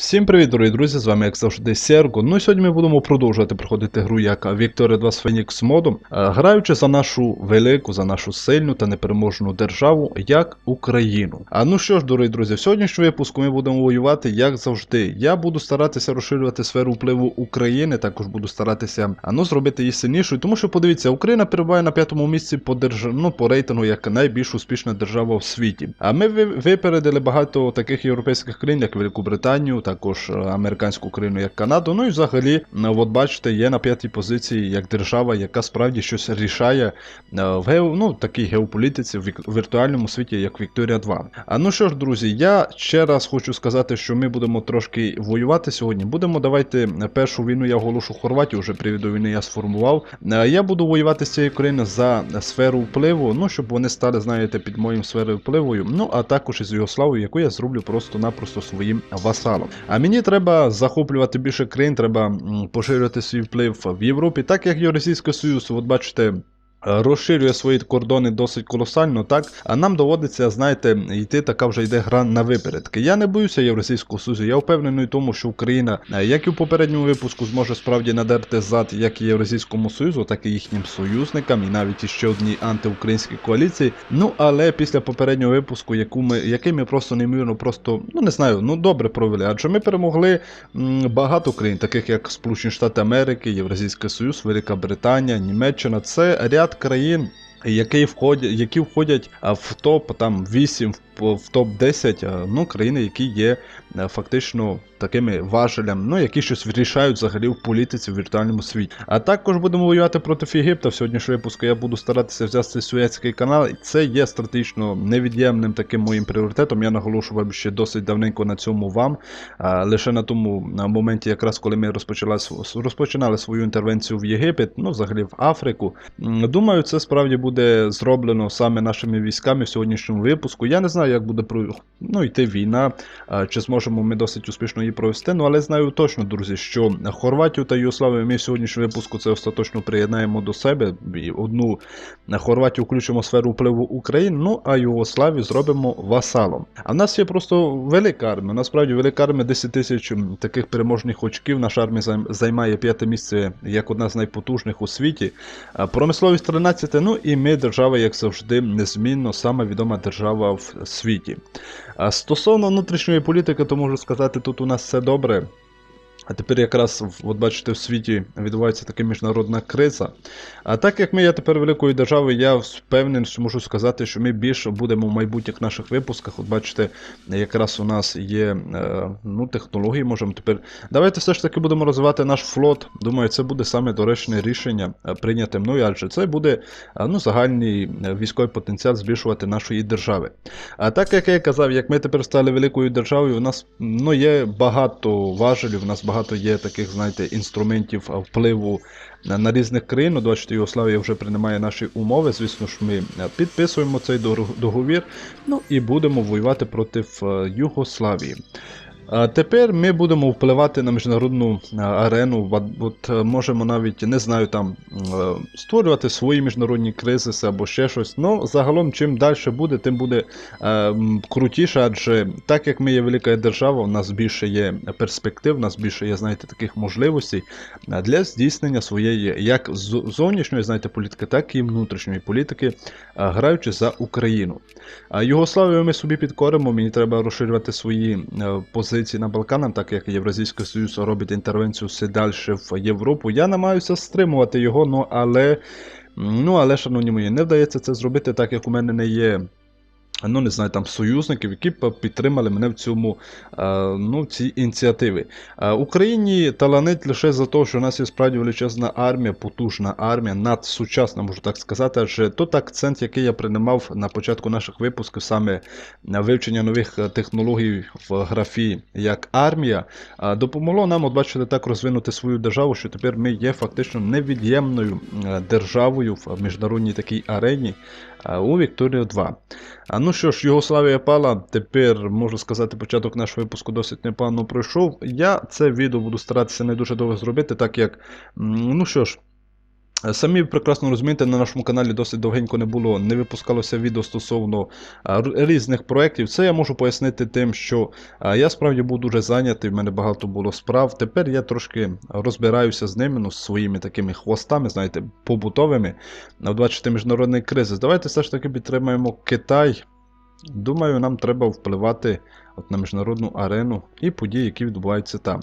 Всім привіт, дорогі друзі! З вами, як завжди, Серго. Ну і сьогодні ми будемо продовжувати проходити гру як Victoria 2 з Phoenix модом, е, граючи за нашу велику, за нашу сильну та непереможну державу, як Україну. А ну що ж, дорогі друзі, в сьогоднішньому випуску ми будемо воювати, як завжди. Я буду старатися розширювати сферу впливу України, також буду старатися ну, зробити її сильнішою, тому що подивіться, Україна перебуває на п'ятому місці по держ... ну, по рейтингу як найбільш успішна держава в світі. А ми випередили багато таких європейських країн, як Велику Британію, також е, американську країну, як Канаду. Ну і взагалі, е, от бачите, є на п'ятій позиції як держава, яка справді щось рішає е, в гео, ну, такій геополітиці в віртуальному світі, як Вікторія 2. А ну що ж, друзі, я ще раз хочу сказати, що ми будемо трошки воювати сьогодні. Будемо давайте першу війну я оголошу Хорватію, вже привід війни я сформував. Я буду воювати з цією країною за сферу впливу, ну щоб вони стали, знаєте, під моїм сферою впливою. Ну а також із Югославою, яку я зроблю просто-напросто своїм васалом. А мені треба захоплювати більше країн, треба поширювати свій вплив в Європі, так як і Російський Союз, от бачите. Е, Розширює свої кордони досить колосально, так а нам доводиться, знаєте, йти така вже йде гра на випередки. Я не боюся Євросійського Союзу. Я впевнений в тому, що Україна, е, як і в попередньому випуску, зможе справді надерти зад як і Євразійському Союзу, так і їхнім союзникам, і навіть іще одній антиукраїнській коаліції. Ну але після попереднього випуску, яку ми, який ми просто неймовірно, просто ну не знаю, ну добре провели. Адже ми перемогли багато країн, таких як Сполучені Штати Америки, Євразійський Союз, Велика Британія, Німеччина. Це ряд країн. Які входять, які входять в топ там 8, в, в топ 10 ну, країни, які є фактично такими важелями, ну які щось вирішають взагалі в політиці в віртуальному світі. А також будемо воювати проти Єгипта. В сьогоднішньому випуску я буду старатися взяти Суецький канал. І це є стратегічно невід'ємним таким моїм пріоритетом. Я наголошував ще досить давненько на цьому вам. Лише на тому моменті, якраз коли ми розпочали розпочинали свою інтервенцію в Єгипет, ну взагалі в Африку. Думаю, це справді буде зроблено саме нашими військами в сьогоднішньому випуску. Я не знаю, як буде ну, йти війна, чи зможемо ми досить успішно її провести. Ну але знаю точно, друзі, що Хорватію та Югославію ми в сьогоднішньому випуску це остаточно приєднаємо до себе. Одну Хорватію включимо сферу впливу України, ну а Югославію зробимо васалом. А в нас є просто велика армія. Насправді велика армія 10 тисяч таких переможних очків. Наша армія займає п'яте місце як одна з найпотужних у світі. Промисловість 13, ну і ми держава, як завжди, незмінно сама відома держава в світі. А стосовно внутрішньої політики, то можу сказати, тут у нас все добре. А тепер якраз, от бачите, в світі відбувається така міжнародна криза. А так як ми є тепер великою державою, я впевнений, що можу сказати, що ми більше будемо в майбутніх наших випусках. От бачите, якраз у нас є е, ну, технології, можемо тепер. Давайте все ж таки будемо розвивати наш флот. Думаю, це буде саме доречне рішення е, прийняте мною, адже це буде е, ну, загальний військовий потенціал збільшувати нашої держави. А так як я казав, як ми тепер стали великою державою, у нас ну, є багато важелів, у нас багато є таких, знаєте, інструментів впливу на, на різних країн. Ну, Бачите, Югославія вже приймає наші умови. Звісно ж, ми е, підписуємо цей договір. Ну і будемо воювати проти е, Югославії. Тепер ми будемо впливати на міжнародну арену. От е, можемо навіть не знаю там е, створювати свої міжнародні кризиси або ще щось. Ну загалом, чим далі буде, тим буде е, крутіше, адже так як ми є велика держава, у нас більше є перспектив, у нас більше є, знаєте, таких можливостей для здійснення своєї як зовнішньої, знаєте, політики, так і внутрішньої політики, граючи за Україну. А Югославію ми собі підкоримо, мені треба розширювати свої е, позиції на Балканах, так як Євразійський Союз робить інтервенцію все далі в Європу. Я намагаюся стримувати його, ну але, ну але, шановні мої, не вдається це зробити, так як у мене не є. Ну, не знаю, там союзників, які б підтримали мене в цьому ну, цій ініціативі. Україні таланить лише за те, що у нас є справді величезна армія, потужна армія, надсучасна, можу так сказати. Адже тут акцент, який я приймав на початку наших випусків, саме вивчення нових е, технологій в графі як армія, допомогло нам, от бачите, так розвинути свою державу, що тепер ми є фактично невід'ємною е, державою в міжнародній такій арені у Вікторію 2. А ну що ж, Югославія пала. Тепер можу сказати, початок нашого випуску досить непогано пройшов. Я це відео буду старатися не дуже довго зробити, так як, ну що ж. Е, Самі прекрасно розумієте, на нашому каналі досить довгенько не було, не випускалося відео стосовно різних проєктів. Це я можу пояснити тим, що я справді був дуже зайнятий, в мене багато було справ. Тепер я трошки розбираюся з ними, ну, з своїми такими хвостами, знаєте, побутовими. А, Бачите, міжнародний кризис. Давайте все ж таки підтримаємо Китай. Думаю, нам треба впливати от на міжнародну арену і події, які відбуваються там.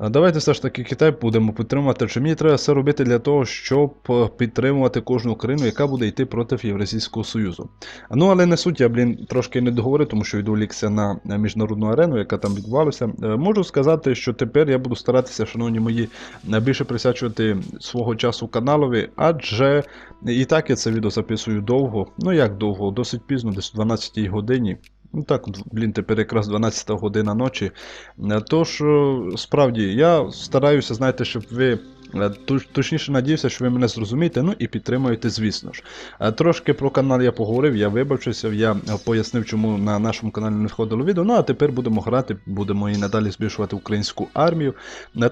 Давайте все ж таки Китай будемо підтримувати. Чи мені треба все робити для того, щоб е, підтримувати кожну країну, яка буде йти проти Євразійського Союзу. Ну, але не суть, я, блін, трошки не договорив, тому що відволікся на міжнародну арену, яка там відбувалася. Е, Можу сказати, що тепер я буду старатися, шановні мої, е, більше присвячувати свого часу каналові, адже і так я це відео записую довго. Ну як довго, досить пізно, десь о 12 годині. Ну так, блін, тепер якраз 12 година ночі. Е, Тож, е, справді, я стараюся, знаєте, щоб ви. е, Точніше надіюся, що ви мене зрозумієте, ну і підтримуєте, звісно ж. Трошки про канал я поговорив, я вибачився, я пояснив, чому на нашому каналі не входило відео. Ну а тепер будемо грати, будемо і надалі збільшувати українську армію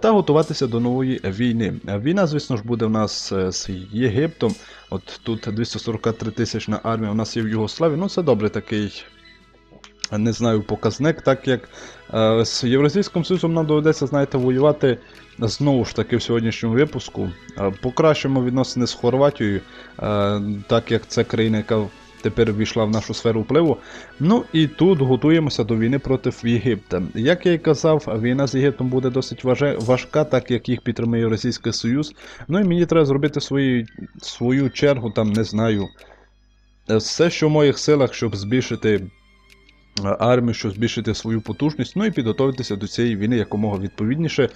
та готуватися до нової війни. Війна, звісно ж, буде в нас з Єгиптом. От тут 243 тисячна армія у нас є в Югославії. Ну, це добре такий не знаю, показник, так як е, з Євразійським Союзом нам доведеться, знаєте, воювати знову ж таки в сьогоднішньому випуску. Е, покращимо відносини з Хорватією, е, так як це країна, яка тепер ввійшла в нашу сферу впливу. Ну і тут готуємося до війни проти Єгипта. Як я і казав, війна з Єгиптом буде досить важка, так як їх підтримує Євразійський Союз. Ну і мені треба зробити свої, свою чергу, там не знаю. е, Все, що в моїх силах, щоб збільшити армію, щоб збільшити свою потужність, ну і підготуватися до цієї війни якомога відповідніше,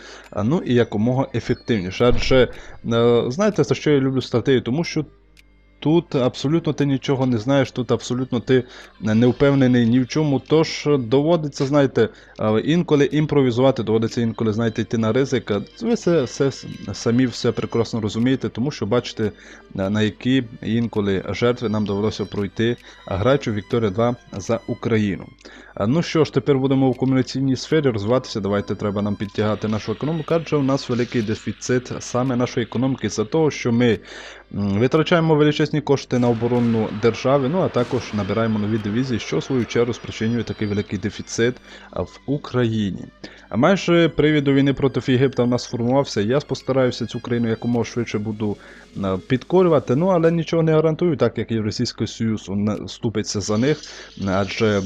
ну і якомога ефективніше. Адже е, знаєте, за що я люблю стратегію? Тому що тут абсолютно ти нічого не знаєш, тут абсолютно ти не впевнений ні в чому. Тож доводиться, знаєте, е, інколи імпровізувати, доводиться інколи, знаєте, йти на ризик. Ви все, все самі все прекрасно розумієте, тому що бачите, е, на які інколи жертви нам довелося пройти, граючи в Вікторія 2 за Україну. Ну що ж, тепер будемо в комерційній сфері розвиватися. Давайте треба нам підтягати нашу економіку, адже у нас великий дефіцит саме нашої економіки за того, що ми витрачаємо величезні кошти на оборонну державі, ну а також набираємо нові дивізії, що в свою чергу спричинює такий великий дефіцит в Україні. А майже привід до війни проти Єгипта в нас сформувався. Я постараюся цю країну якомога швидше буду е, підкорювати, ну але нічого не гарантую, так як і Російський Союз он, ступиться за них, адже.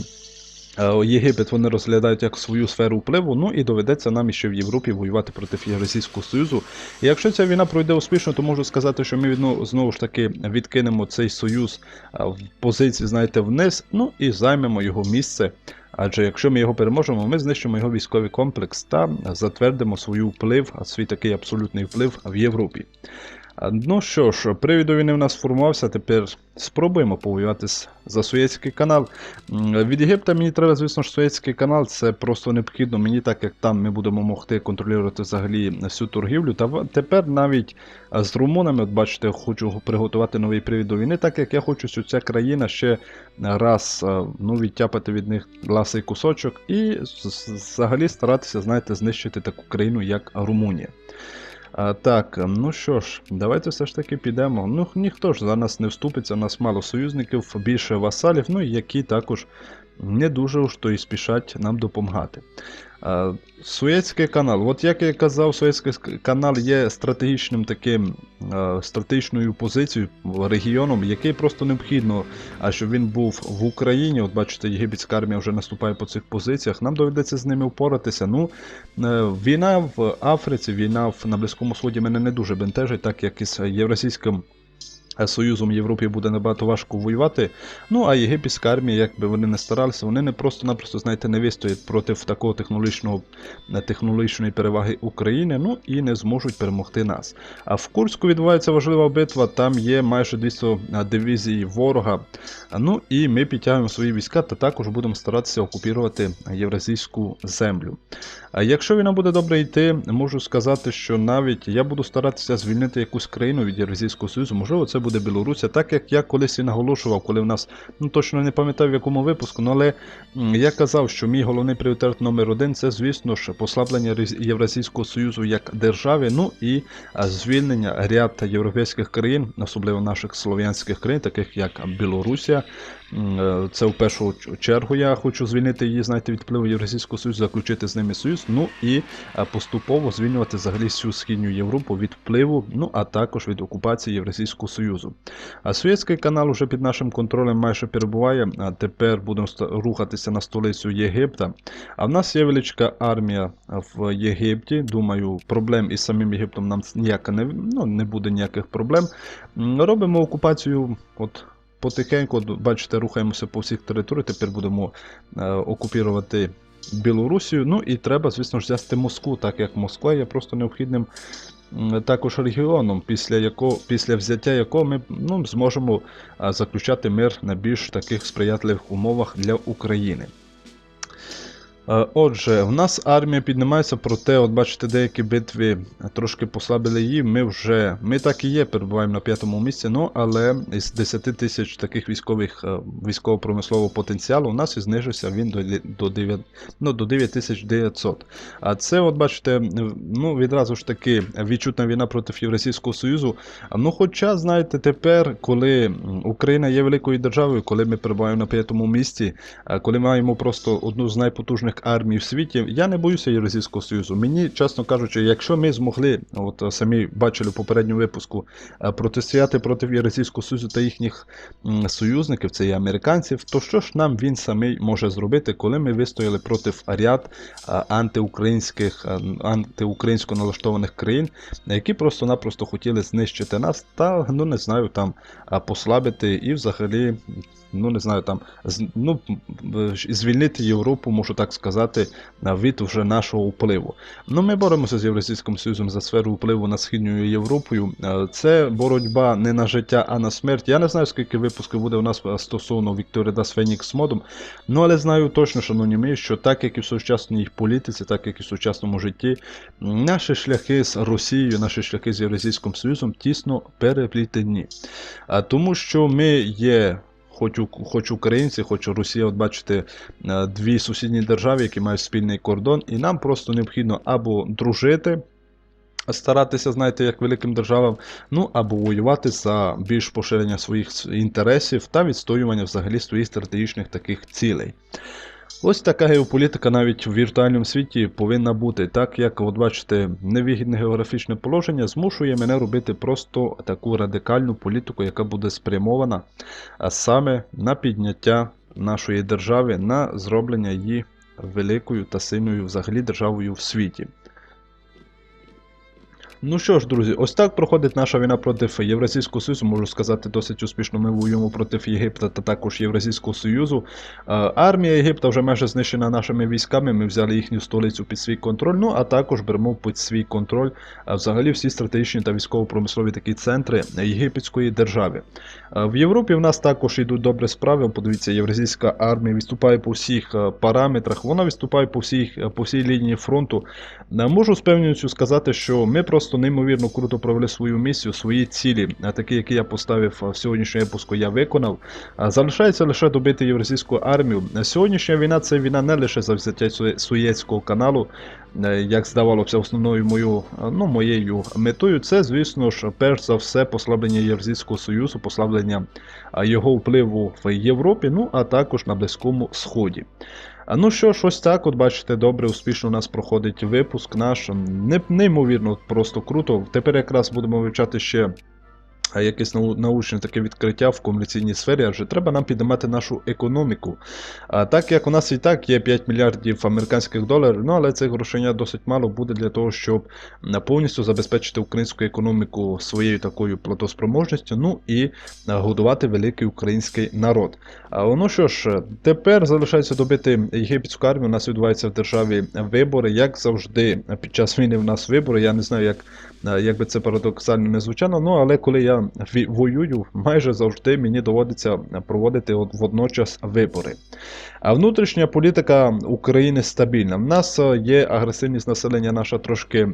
Е, Єгипет вони розглядають як свою сферу впливу, ну і доведеться нам іще в Європі воювати проти Російського Союзу. І якщо ця війна пройде успішно, то можу сказати, що ми знову ж таки відкинемо цей союз е, в позиції, знаєте, вниз, ну і займемо його місце. Адже якщо ми його переможемо, ми знищимо його військовий комплекс та затвердимо свою вплив, свій такий абсолютний вплив в Європі. Ну що ж, привід до війни в нас сформувався. Тепер спробуємо повоювати за Суєцький канал. Від Єгипта мені треба, звісно ж, Суєцький канал. Це просто необхідно. Мені так як там ми будемо могти контролювати взагалі всю торгівлю. Та тепер навіть з румунами, от бачите, хочу приготувати новий привід до війни, так як я хочу, що ця країна ще раз ну, відтяпати від них ласий кусочок і взагалі старатися, знаєте, знищити таку країну, як Румунія. А, так, ну що ж, давайте все ж таки підемо. Ну, ніхто ж за нас не вступиться, нас мало союзників, більше васалів, ну які також не дуже уж то і спішать нам допомагати. А, Суецький канал. От як я казав, Суецький канал є стратегічним таким е, стратегічною позицією регіоном, який просто необхідно, а щоб він був в Україні. От бачите, єгипетська армія вже наступає по цих позиціях. Нам доведеться з ними впоратися. Ну, Е, Війна в Африці, війна на Близькому Сході мене не дуже бентежить, так як із Євразійським е, Союзом Європі буде набагато важко воювати. Ну а єгипетська армія, як би вони не старалися, вони не просто-напросто, знаєте, не вистоять проти такого технологічного технологічної переваги України, ну і не зможуть перемогти нас. А в Курську відбувається важлива битва, там є майже 200 дивізій ворога. Ну і ми підтягуємо свої війська та також будемо старатися окупувати євразійську землю. А якщо війна буде добре йти, можу сказати, що навіть я буду старатися звільнити якусь країну від Євразійського Союзу. Можливо, це буде Білорусія, так як я колись і наголошував, коли в нас ну точно не пам'ятаю в якому випуску, ну, але я казав, що мій головний пріоритет номер один це, звісно ж, послаблення Євразійського Союзу як держави, ну і звільнення ряд європейських країн, особливо наших слов'янських країн, таких як Білорусія. Е, Це в першу чергу я хочу звільнити її, знаєте, від впливу Євразійського Союзу, заключити з ними союз, ну і поступово звільнювати взагалі всю східню Європу від впливу, ну а також від окупації Євразійського Союзу. А Суєцький канал вже під нашим контролем майже перебуває. А тепер будемо рухатися на столицю Єгипта. А в нас є величка армія в Єгипті. Думаю, проблем із самим Єгиптом нам ніяка не, ну, не буде ніяких проблем. Робимо окупацію. От потихеньку, от бачите, рухаємося по всіх територіях. Тепер будемо е, окупірувати Білорусію. Ну і треба, звісно ж, взяти Москву, так як Москва є просто необхідним також регіоном, після якого, після взяття якого ми ну, зможемо заключати мир на більш таких сприятливих умовах для України. Е, Отже, в нас армія піднімається, проте, от бачите, деякі битви трошки послабили її. Ми вже, ми так і є, перебуваємо на п'ятому місці, ну але із 10 тисяч таких військових е, військово-промислового потенціалу у нас і знижився він до, до 9, ну, до 9900. А це, от бачите, ну відразу ж таки відчутна війна проти Євразійського Союзу. Ну, хоча, знаєте, тепер, коли Україна є великою державою, коли ми перебуваємо на п'ятому місці, коли маємо просто одну з найпотужних армій в світі, я не боюся Євразійського Союзу. Мені, чесно кажучи, якщо ми змогли, от е, самі бачили в попередньому випуску, е, протистояти проти Євразійського Союзу та їхніх союзників, це і американців, то що ж нам він самий може зробити, коли ми вистояли проти ряд е, антиукраїнських, антиукраїнсько налаштованих країн, які просто-напросто хотіли знищити нас та, ну не знаю, там послабити і взагалі, ну не знаю, там ну, звільнити Європу, можу так сказати, а, від вже нашого впливу. Ну, ми боремося з Євразійським Союзом за сферу впливу на східною Європою. Е, Це боротьба не на життя, а на смерть. Я не знаю, скільки випусків буде у нас е, стосовно Вікторії Дас Фенікс модом. Ну, але знаю точно, шановні мої, що так як і в сучасній політиці, так як і в сучасному житті, наші шляхи з Росією, наші шляхи з Євразійським Союзом тісно переплітені. Тому що ми є. Хоч, українці, хоч Росія, от бачите, е, дві сусідні держави, які мають спільний кордон, і нам просто необхідно або дружити, старатися, знаєте, як великим державам, ну або воювати за більш поширення своїх інтересів та відстоювання взагалі своїх стратегічних таких цілей. Ось така геополітика навіть у віртуальному світі повинна бути, так як, от бачите, невигідне географічне положення змушує мене робити просто таку радикальну політику, яка буде спрямована а саме на підняття нашої держави, на зроблення її великою та сильною взагалі державою в світі. Ну що ж, друзі, ось так проходить наша війна проти Євразійського Союзу. Можу сказати, досить успішно ми воюємо проти Єгипта та також Євразійського Союзу. Армія Єгипта вже майже знищена нашими військами. Ми взяли їхню столицю під свій контроль. Ну а також беремо під свій контроль взагалі всі стратегічні та військово-промислові такі центри єгипетської держави. В Європі в нас також йдуть добре справи. Подивіться, євразійська армія виступає по всіх параметрах. Вона виступає по всіх по всій лінії фронту. Можу з певністю сказати, що ми просто неймовірно круто провели свою місію, свої цілі, такі, які я поставив в сьогоднішньому випуску, я виконав. Залишається лише добити євразійську армію. Сьогоднішня війна це війна не лише за взяття Суєцького каналу, е, як здавалося, основною мою, ну, моєю метою. Це, звісно ж, перш за все, послаблення Євразійського Союзу, послаблення його впливу в Європі, ну а також на Близькому Сході. А ну що ж, так, от бачите, добре, успішно у нас проходить випуск наш. Не- Неймовірно, просто круто. Тепер якраз будемо вивчати ще якесь научне таке відкриття в комерційній сфері, адже треба нам піднімати нашу економіку. А так як у нас і так є 5 мільярдів американських доларів, ну але цих грошення досить мало буде для того, щоб повністю забезпечити українську економіку своєю такою платоспроможністю, ну і годувати великий український народ. А ну що ж, тепер залишається добити єгипетську армію. У нас відбуваються в державі вибори. Як завжди, під час війни в нас вибори. Я не знаю, як, е, як би це парадоксально не звучало. Ну але коли я воюю, майже завжди мені доводиться проводити от водночас вибори. А внутрішня політика України стабільна. В нас е, є агресивність населення наша трошки.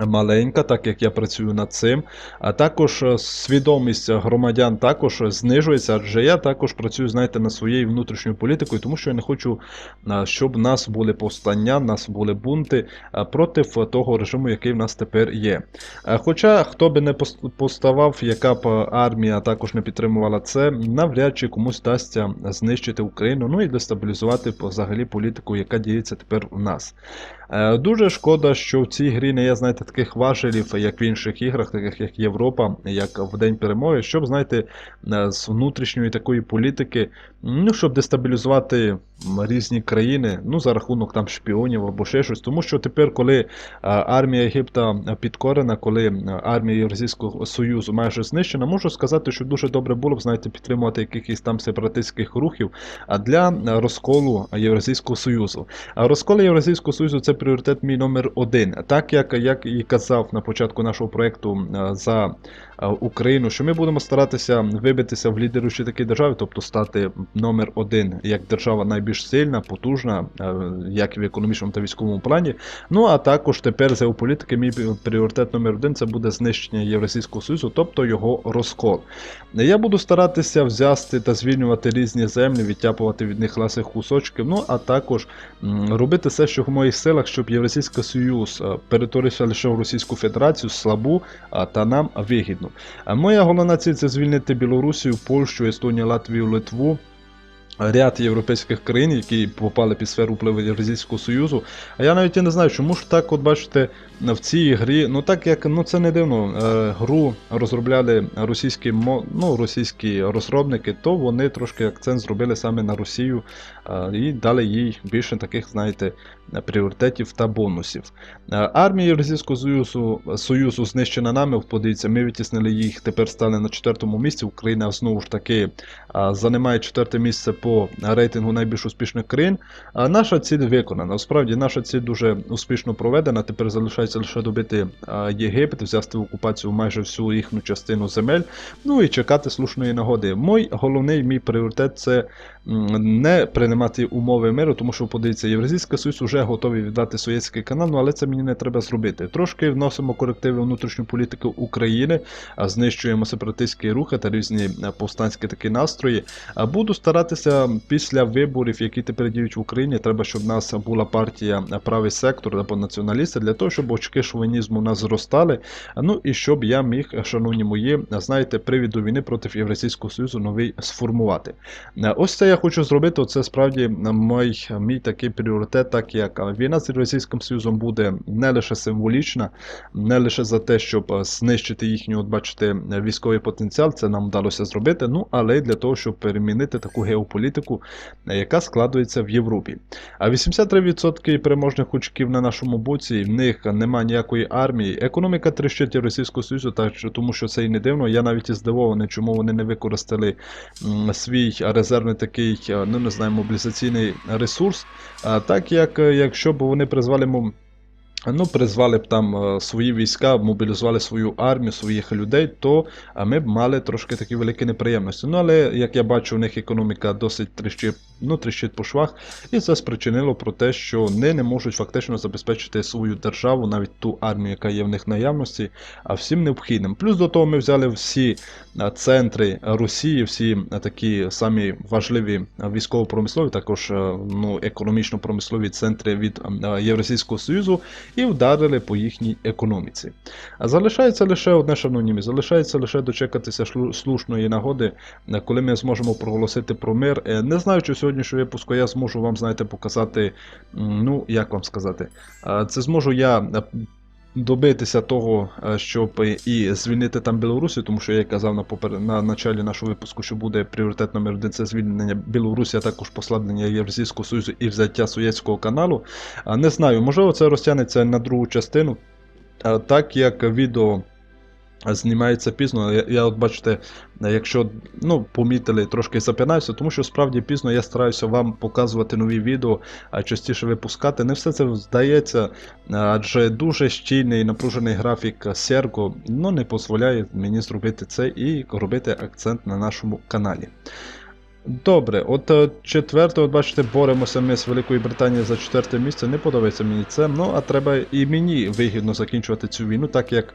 Маленька, так як я працюю над цим. А також е, свідомість громадян також знижується, адже я також працюю, знаєте, над своєю внутрішньою політикою, тому що я не хочу, е, щоб в нас були повстання, в нас були бунти е, проти того режиму, який в нас тепер є. Хоча хто би не поставав, яка б армія також не підтримувала це, навряд чи комусь вдасться знищити Україну, ну і дестабілізувати взагалі політику, яка діється тепер у нас. Дуже шкода, що в цій грі не є, знаєте, таких важелів, як в інших іграх, таких як Європа, як в День перемоги, щоб, знаєте, е, з внутрішньої такої політики, ну, щоб дестабілізувати різні країни, ну, за рахунок там шпіонів або ще щось. Тому що тепер, коли е, армія Єгипта підкорена, коли е, армія Євразійського Союзу майже знищена, можу сказати, що дуже добре було б, знаєте, підтримувати якихось там сепаратистських рухів для розколу Євразійського Союзу. А розкол Євразійського Союзу це пріоритет мій номер один. Так як, як і казав на початку нашого проєкту е, за Україну, що ми будемо старатися вибитися в лідеручі такі держави, тобто стати номер один як держава найбільш сильна, потужна, е, як в економічному та військовому плані. Ну а також тепер з геополітики мій пріоритет номер один це буде знищення Євразійського Союзу, тобто його розкол. Я буду старатися взяти та звільнювати різні землі, відтяпувати від них ласих кусочків, ну а також робити все, що в моїх силах, щоб Євразійський Союз е, перетворився лише в Російську Федерацію, слабу та нам вигідну. А Моя головна ціль це звільнити Білорусію, Польщу, Естонію, Латвію, Литву. Ряд європейських країн, які попали під сферу впливу Євразійського Союзу. А я навіть і не знаю, чому ж так, от бачите, в цій грі, ну так як ну це не дивно, е, гру розробляли російські ну, російські розробники, то вони трошки акцент зробили саме на Росію е, і дали їй більше таких, знаєте, пріоритетів та бонусів. Е, Армія Євразійського Союзу, Союзу знищена нами, подивіться, ми відтіснили їх, тепер стали на четвертому місці. Україна знову ж таки займає четверте місце по рейтингу найбільш успішних країн. А наша ціль виконана. Насправді наша ціль дуже успішно проведена. Тепер залишається лише добити Єгипет, взяти в окупацію майже всю їхню частину земель. Ну і чекати слушної нагоди. Мой головний мій пріоритет це не приймати умови миру, тому що подивіться, Євразійський Союз вже готовий віддати Суєцький канал, ну але це мені не треба зробити. Трошки вносимо корективи внутрішню політику України, а знищуємо сепаратистські рухи та різні повстанські такі настрої. А Буду старатися після виборів, які тепер діють в Україні, треба, щоб в нас була партія е, правий сектор або націоналісти, для того, щоб очки шовінізму у нас зростали. Ну і щоб я міг, шановні мої, знаєте, привід до війни проти Євразійського Союзу новий сформувати. Е, Ось це я хочу зробити. Це справді е, мій, мій такий пріоритет, так як війна з Євразійським Союзом буде не лише символічна, не лише за те, щоб знищити їхній, от бачите, військовий потенціал, це нам вдалося зробити. Ну але й для того, щоб перемінити таку геополітику, е, яка складується в Європі. А 83% переможних очків на нашому боці, в них немає ніякої армії. Економіка тріщить Російського Союзу, так тому що це і не дивно. Я навіть і здивований, чому вони не використали свій резервний такий, ну не знаю, мобілізаційний ресурс. А, так як якщо б вони призвали Ну, призвали б там е, свої війська, мобілізували свою армію, своїх людей, то ми б мали трошки такі великі неприємності. Ну, але як я бачу, у них економіка досить тріщить, ну, тріщить по швах, і це спричинило про те, що вони не можуть фактично забезпечити свою державу, навіть ту армію, яка є в них наявності, а всім необхідним. Плюс до того ми взяли всі центри Росії, всі такі самі важливі військово-промислові, також е, ну, економічно-промислові центри від Євразійського Союзу і вдарили по їхній економіці. А залишається лише одне, шановні, залишається лише дочекатися слушної нагоди, е, коли ми зможемо проголосити про мир. Е, Не знаю, чи в сьогоднішньому випуску я зможу вам, знаєте, показати, ну, як вам сказати, е, це зможу я. Е, Добитися того, е, щоб і звільнити там Білорусі, тому що я казав на попер... на началі нашого випуску, що буде пріоритет номер один це звільнення Білорусі, а також послаблення Євразійського Союзу і взяття Суєцького каналу. Не знаю, можливо, це розтягнеться на другу частину. Так як відео знімається пізно, я, я бачите, якщо ну, помітили, трошки запинаюся, тому що справді пізно я стараюся вам показувати нові відео, а частіше випускати. Не все це здається, адже дуже щільний напружений графік Серго ну, не дозволяє мені зробити це і робити акцент на нашому каналі. Добре, от е, четверте, от бачите, боремося ми з Великою Британією за четверте місце. Не подобається мені це. Ну а треба і мені вигідно закінчувати цю війну, так як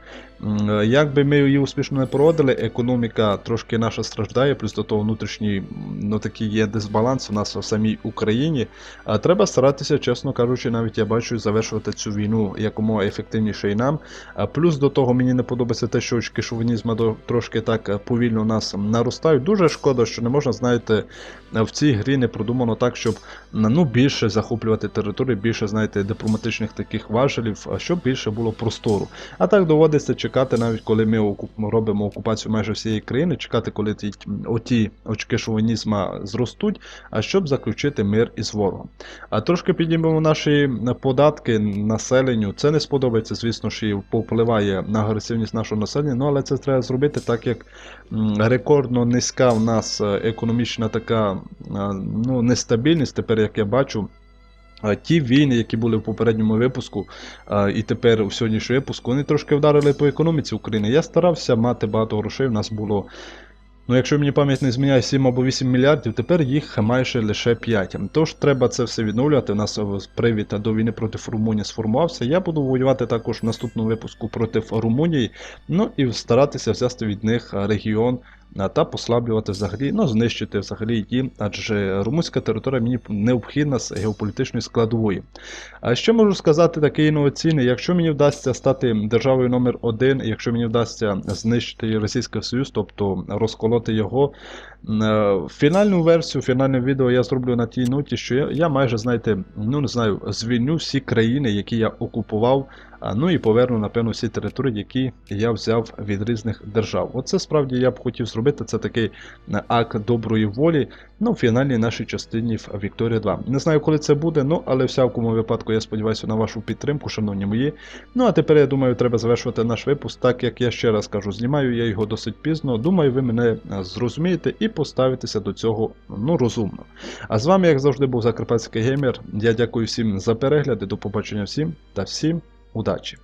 е, як би ми її успішно не проводили, економіка трошки наша страждає, плюс до того внутрішній ну такий є дисбаланс у нас в самій Україні. А треба старатися, чесно кажучи, навіть я бачу завершувати цю війну якомога ефективніше і нам. А плюс до того мені не подобається те, що очки шовінізму до- трошки так повільно у нас наростають. Дуже шкода, що не можна, знаєте, в цій грі не продумано так, щоб ну, більше захоплювати території, більше, знаєте, дипломатичних таких важелів, щоб більше було простору. А так доводиться чекати, навіть коли ми окуп- робимо окупацію майже всієї країни, чекати, коли ті, оті очки шовінізма зростуть, а щоб заключити мир із ворогом. А трошки піднімемо наші податки населенню. Це не сподобається, звісно, що повпливає на агресивність нашого населення, ну але це треба зробити так, як рекордно низька в нас е, економічна така е, ну, нестабільність, тепер як я бачу. Ті війни, які були в попередньому випуску, і тепер у сьогоднішньому випуску, вони трошки вдарили по економіці України. Я старався мати багато грошей. У нас було, ну якщо мені пам'ять не зміняє 7 або 8 мільярдів, тепер їх майже лише 5. Тож треба це все відновлювати. У нас е, привід до війни проти Румунії сформувався. Я буду воювати також в наступному випуску проти Румунії. Ну і старатися взяти від них е, регіон та послаблювати взагалі, ну знищити взагалі її, адже румунська територія мені необхідна з геополітичної складової. А що можу сказати таке інноваційне? Якщо мені вдасться стати державою номер один, якщо мені вдасться знищити Російський Союз, тобто розколоти його, е, фінальну версію, фінальне відео я зроблю на тій ноті, що я, я майже, знаєте, ну не знаю, звільню всі країни, які я окупував. Ну і поверну, напевно, всі території, які я взяв від різних держав. Оце справді я б хотів зробити. Це такий е, акт доброї волі. Ну, в фінальній нашій частині в Вікторія 2. Не знаю, коли це буде, ну але в всякому випадку я сподіваюся на вашу підтримку, шановні мої. Ну а тепер я думаю, треба завершувати наш випуск, так як я ще раз кажу, знімаю я його досить пізно. Думаю, ви мене е, зрозумієте і поставитеся до цього ну розумно. А з вами, як завжди, був Закарпатський геймер. Я дякую всім за перегляди. До побачення всім та всім удачі!